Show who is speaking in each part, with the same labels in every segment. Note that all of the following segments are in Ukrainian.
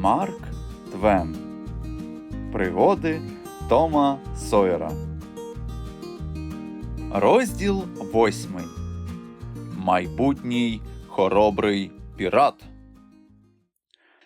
Speaker 1: Марк Твен. Пригоди Тома Сойера. Розділ восьмий. Майбутній хоробрий пірат.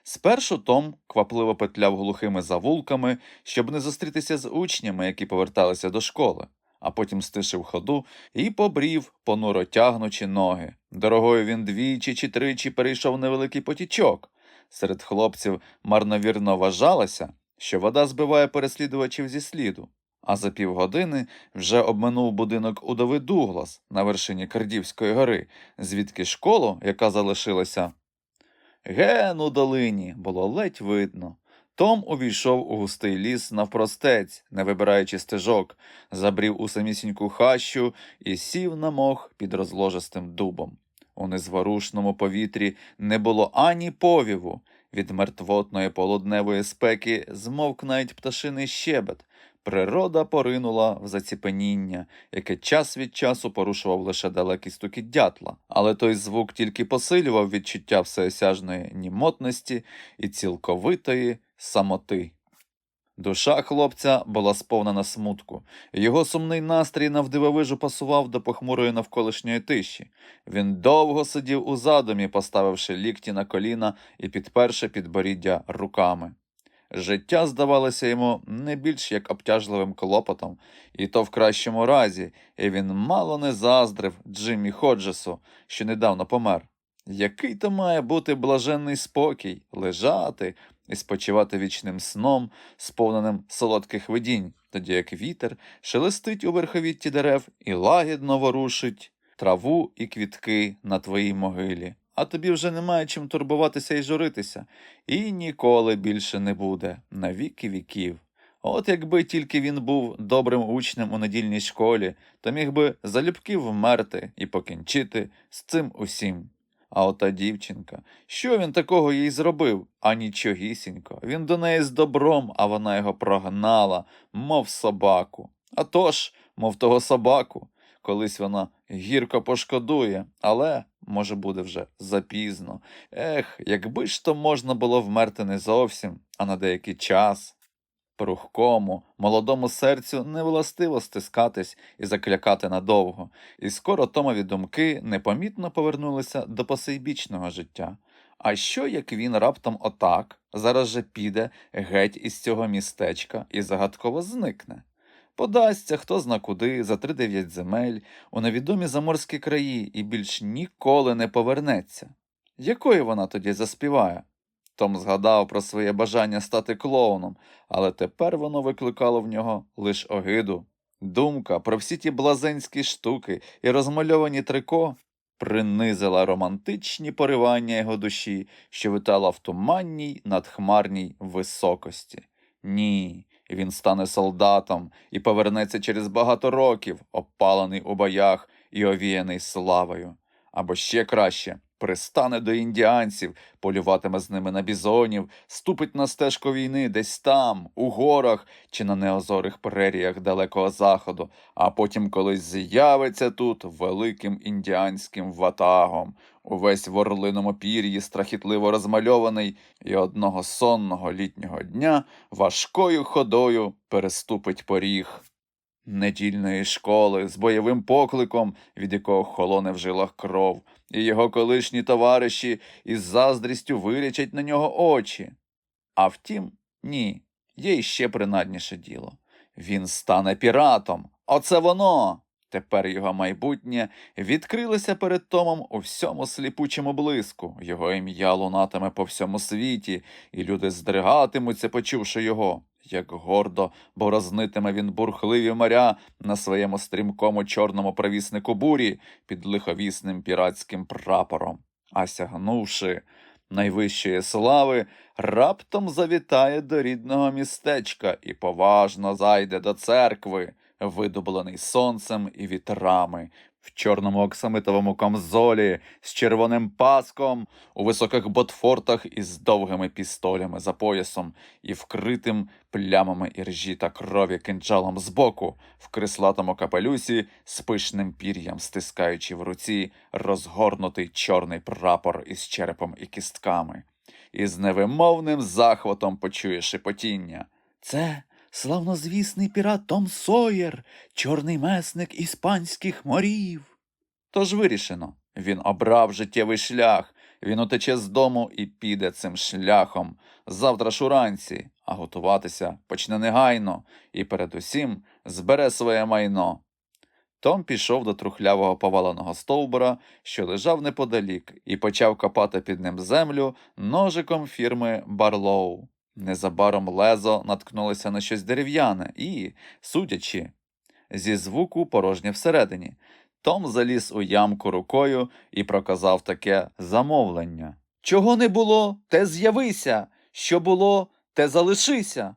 Speaker 1: Спершу Том квапливо петляв глухими завулками, щоб не зустрітися з учнями, які поверталися до школи, а потім стишив ходу і побрів, понуро тягнучи ноги. Дорогою він двічі чи тричі перейшов невеликий потічок. Серед хлопців марновірно вважалося, що вода збиває переслідувачів зі сліду. А за півгодини вже обминув будинок удови Дуглас на вершині Кардівської гори, звідки школу, яка залишилася Ген у долині було ледь видно. Том увійшов у густий ліс навпростець, не вибираючи стежок, забрів у самісіньку хащу і сів на мох під розложистим дубом. У незворушному повітрі не було ані повіву. Від мертвотної полудневої спеки змовк навіть пташиний щебет. Природа поринула в заціпеніння, яке час від часу порушував лише далекий стукіт дятла, але той звук тільки посилював відчуття всеосяжної німотності і цілковитої самоти. Душа хлопця була сповнена смутку. Його сумний настрій навдивовижу пасував до похмурої навколишньої тиші. Він довго сидів у задумі, поставивши лікті на коліна і підперши підборіддя руками. Життя здавалося йому не більш як обтяжливим клопотом, і то в кращому разі, і він мало не заздрив Джиммі Ходжесу, що недавно помер. Який то має бути блаженний спокій, лежати і спочивати вічним сном, сповненим солодких видінь, тоді як вітер шелестить у верховітті дерев і лагідно ворушить траву і квітки на твоїй могилі. А тобі вже немає чим турбуватися і журитися, і ніколи більше не буде, на віки віків. От якби тільки він був добрим учнем у недільній школі, то міг би залюбки вмерти і покінчити з цим усім. А ота дівчинка, що він такого їй зробив? А нічогісінько. Він до неї з добром, а вона його прогнала, мов собаку. А тож, мов того собаку, колись вона гірко пошкодує, але, може, буде вже запізно. Ех, якби ж то можна було вмерти не зовсім, а на деякий час. Прухкому, молодому серцю не властиво стискатись і заклякати надовго, і скоро Томові думки непомітно повернулися до посейбічного життя. А що, як він раптом отак, зараз же піде геть із цього містечка і загадково зникне? Подасться хто зна куди, за три дев'ять земель, у невідомі заморські краї і більш ніколи не повернеться. Якої вона тоді заспіває? Том згадав про своє бажання стати клоуном, але тепер воно викликало в нього лиш огиду. Думка про всі ті блазенські штуки і розмальовані трико принизила романтичні поривання його душі, що витала в туманній надхмарній високості. Ні, він стане солдатом і повернеться через багато років, опалений у боях і овіяний славою. Або ще краще пристане до індіанців, полюватиме з ними на бізонів, ступить на стежку війни десь там, у горах чи на неозорих преріях далекого заходу, а потім колись з'явиться тут великим індіанським ватагом, увесь в орлиному пір'ї страхітливо розмальований, і одного сонного літнього дня важкою ходою переступить поріг. Недільної школи з бойовим покликом, від якого холоне в жилах кров, і його колишні товариші із заздрістю вилічать на нього очі. А втім, ні, є іще принадніше діло. Він стане піратом. Оце воно. Тепер його майбутнє відкрилося перед Томом у всьому сліпучому блиску. Його ім'я лунатиме по всьому світі, і люди здригатимуться, почувши його. Як гордо борознитиме він бурхливі моря на своєму стрімкому чорному провіснику бурі під лиховісним піратським прапором, а сягнувши найвищої слави, раптом завітає до рідного містечка і поважно зайде до церкви, видоблений сонцем і вітрами, в чорному оксамитовому камзолі, з червоним паском, у високих ботфортах із довгими пістолями за поясом і вкритим плямами іржі та крові кинджалом збоку, в крислатому капелюсі з пишним пір'ям, стискаючи в руці розгорнутий чорний прапор із черепом і кістками. і з невимовним захватом почує шепотіння. Це славнозвісний пірат Том Сойер, чорний месник іспанських морів. Тож вирішено, він обрав життєвий шлях, він утече з дому і піде цим шляхом завтра ж уранці, а готуватися почне негайно і передусім збере своє майно. Том пішов до трухлявого поваленого стовбура, що лежав неподалік, і почав копати під ним землю ножиком фірми Барлоу. Незабаром лезо наткнулося на щось дерев'яне і, судячи, зі звуку порожнє всередині. Том заліз у ямку рукою і проказав таке замовлення. Чого не було, те з'явися, що було, те залишися.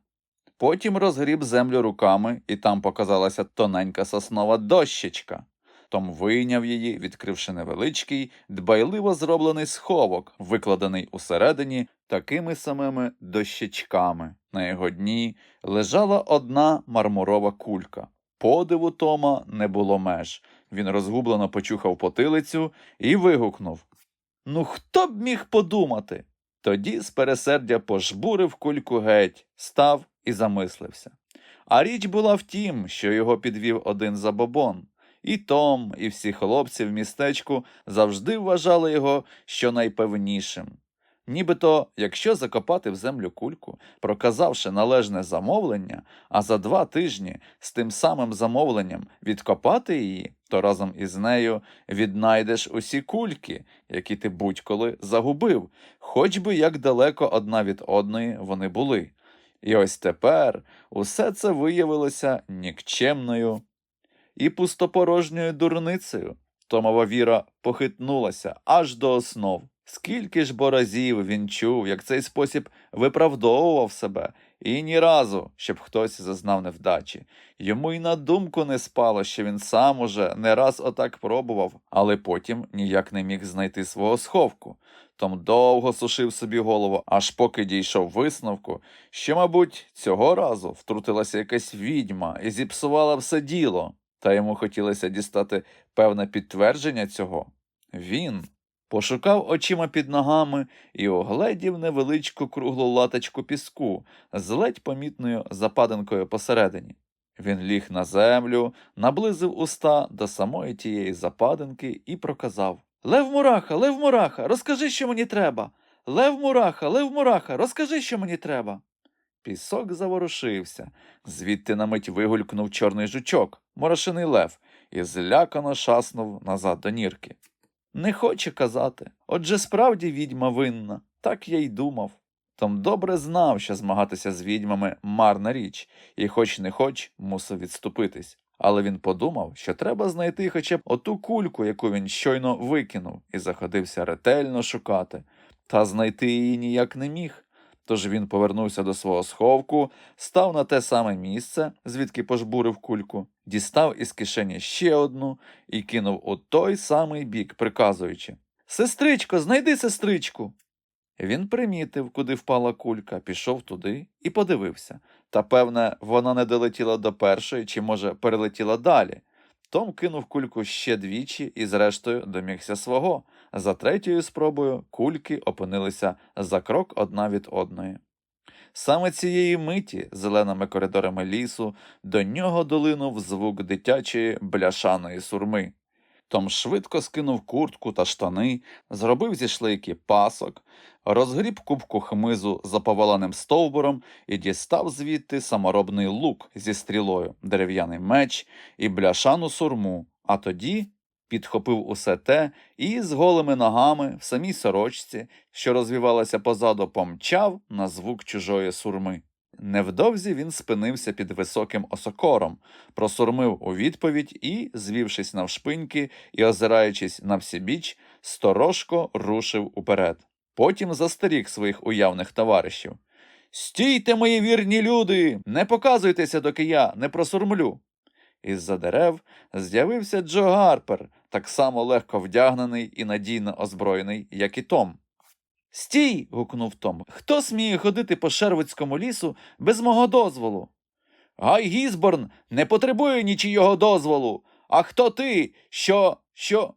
Speaker 1: Потім розгріб землю руками, і там показалася тоненька соснова дощечка. Том вийняв її, відкривши невеличкий, дбайливо зроблений сховок, викладений усередині такими самими дощечками. На його дні лежала одна мармурова кулька. Подиву Тома не було меж. Він розгублено почухав потилицю і вигукнув Ну, хто б міг подумати? Тоді з пересердя пожбурив кульку геть, став і замислився. А річ була в тім, що його підвів один забобон. І Том, і всі хлопці в містечку завжди вважали його щонайпевнішим. Нібито, якщо закопати в землю кульку, проказавши належне замовлення, а за два тижні з тим самим замовленням відкопати її, то разом із нею віднайдеш усі кульки, які ти будь-коли загубив, хоч би як далеко одна від одної вони були. І ось тепер усе це виявилося нікчемною і пустопорожньою дурницею. Томова віра похитнулася аж до основ. Скільки ж бо разів він чув, як цей спосіб виправдовував себе, і ні разу, щоб хтось зазнав невдачі. Йому й на думку не спало, що він сам уже не раз отак пробував, але потім ніяк не міг знайти свого сховку. Том довго сушив собі голову, аж поки дійшов висновку, що, мабуть, цього разу втрутилася якась відьма і зіпсувала все діло, та йому хотілося дістати певне підтвердження цього. Він пошукав очима під ногами і огледів невеличку круглу латочку піску з ледь помітною западинкою посередині. Він ліг на землю, наблизив уста до самої тієї западинки і проказав Лев Мураха, Лев Мураха, розкажи, що мені треба. Лев Мураха, Лев Мураха, розкажи, що мені треба. Пісок заворушився. Звідти на мить вигулькнув чорний жучок, морошиний лев, і злякано шаснув назад до нірки. Не хоче казати. Отже, справді відьма винна, так я й думав. Том добре знав, що змагатися з відьмами марна річ, і хоч не хоч, мусив відступитись. Але він подумав, що треба знайти хоча б оту кульку, яку він щойно викинув, і заходився ретельно шукати. Та знайти її ніяк не міг. Тож він повернувся до свого сховку, став на те саме місце, звідки пожбурив кульку, дістав із кишені ще одну і кинув у той самий бік, приказуючи Сестричко, знайди сестричку. Він примітив, куди впала кулька, пішов туди і подивився. Та, певне, вона не долетіла до першої чи, може, перелетіла далі. Том кинув кульку ще двічі і, зрештою, домігся свого. За третьою спробою кульки опинилися за крок одна від одної. Саме цієї миті, зеленими коридорами лісу, до нього долинув звук дитячої бляшаної сурми. Том швидко скинув куртку та штани, зробив зі шлейки пасок, розгріб кубку хмизу за поваленим стовбуром і дістав звідти саморобний лук зі стрілою, дерев'яний меч і бляшану сурму, а тоді підхопив усе те і з голими ногами в самій сорочці, що розвівалася позаду, помчав на звук чужої сурми. Невдовзі він спинився під високим осокором, просурмив у відповідь і, звівшись навшпиньки і озираючись на всібіч, сторожко рушив уперед. Потім застеріг своїх уявних товаришів. Стійте, мої вірні люди, не показуйтеся, доки я не просурмлю. Із-за дерев з'явився Джо Гарпер, так само легко вдягнений і надійно озброєний, як і Том. Стій. гукнув Том. Хто сміє ходити по Шервицькому лісу без мого дозволу? Гай Гізборн не потребує нічийого дозволу. А хто ти? Що, що?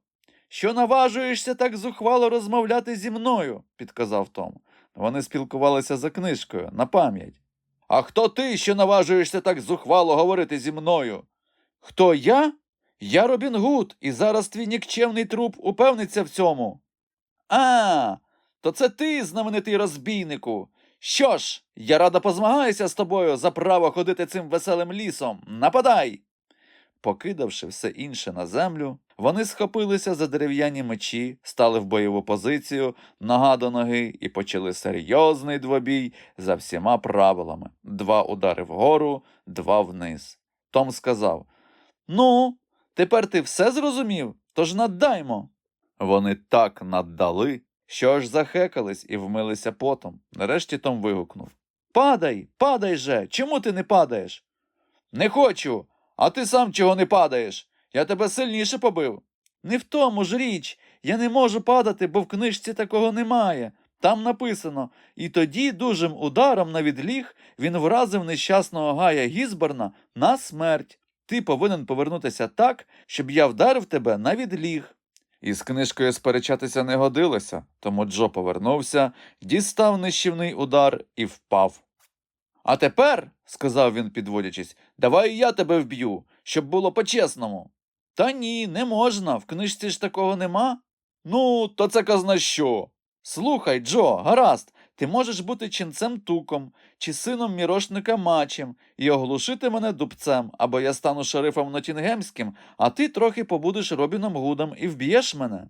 Speaker 1: Що наважуєшся так зухвало розмовляти зі мною? підказав Том. Вони спілкувалися за книжкою на пам'ять. А хто ти, що наважуєшся так зухвало говорити зі мною? Хто я? Я Робін Гуд, і зараз твій нікчемний труп упевниться в цьому. А, то це ти, знаменитий розбійнику. Що ж, я рада позмагаюся з тобою за право ходити цим веселим лісом. Нападай. Покидавши все інше на землю, вони схопилися за дерев'яні мечі, стали в бойову позицію, нога до ноги, і почали серйозний двобій за всіма правилами: два удари вгору, два вниз. Том сказав: Ну, тепер ти все зрозумів, тож наддаймо. Вони так наддали, що аж захекались і вмилися потом. Нарешті Том вигукнув: Падай, падай же! Чому ти не падаєш? Не хочу. А ти сам чого не падаєш? Я тебе сильніше побив. Не в тому ж річ. Я не можу падати, бо в книжці такого немає. Там написано і тоді дужим ударом на відліг він вразив нещасного Гая Гізборна на смерть. Ти повинен повернутися так, щоб я вдарив тебе на відліг. Із книжкою сперечатися не годилося, тому Джо повернувся, дістав нищівний удар і впав. А тепер, сказав він, підводячись, давай я тебе вб'ю, щоб було по-чесному. Та ні, не можна, в книжці ж такого нема. Ну, то це казна що? Слухай, Джо, гаразд, ти можеш бути ченцем туком чи сином мірошника мачем і оглушити мене дубцем, або я стану шерифом Нотінгемським, а ти трохи побудеш Робіном Гудом і вб'єш мене.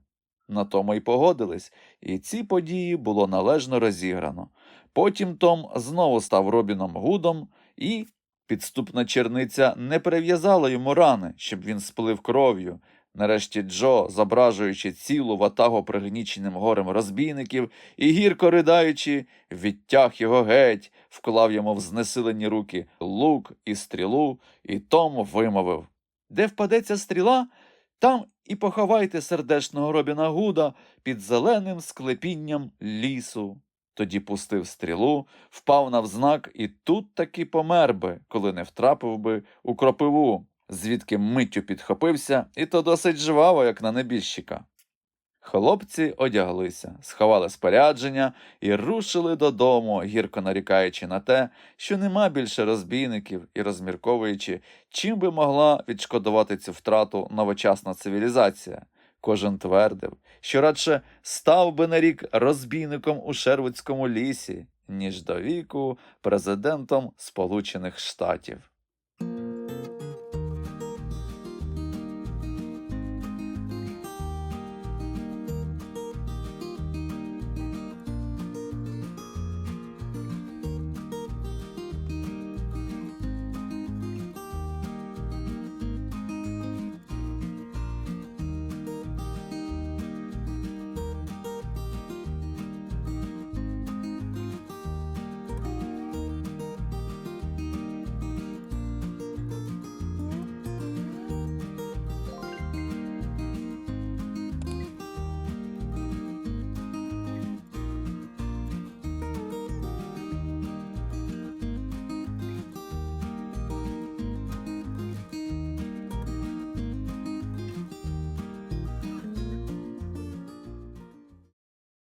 Speaker 1: На тому й погодились, і ці події було належно розіграно. Потім Том знову став Робіном Гудом, і підступна черниця не перев'язала йому рани, щоб він сплив кров'ю. Нарешті Джо, зображуючи цілу ватагу пригніченим горем розбійників і гірко ридаючи, відтяг його геть, вклав йому в знесилені руки лук і стрілу, і Том вимовив Де впадеться стріла, там і поховайте сердешного Робіна Гуда під зеленим склепінням лісу. Тоді пустив стрілу, впав навзнак і тут таки помер би, коли не втрапив би у кропиву, звідки миттю підхопився, і то досить жваво, як на небіжчика. Хлопці одяглися, сховали спорядження і рушили додому, гірко нарікаючи на те, що нема більше розбійників і розмірковуючи, чим би могла відшкодувати цю втрату новочасна цивілізація. Кожен твердив, що радше став би на рік розбійником у Шервудському лісі, ніж до віку президентом Сполучених Штатів.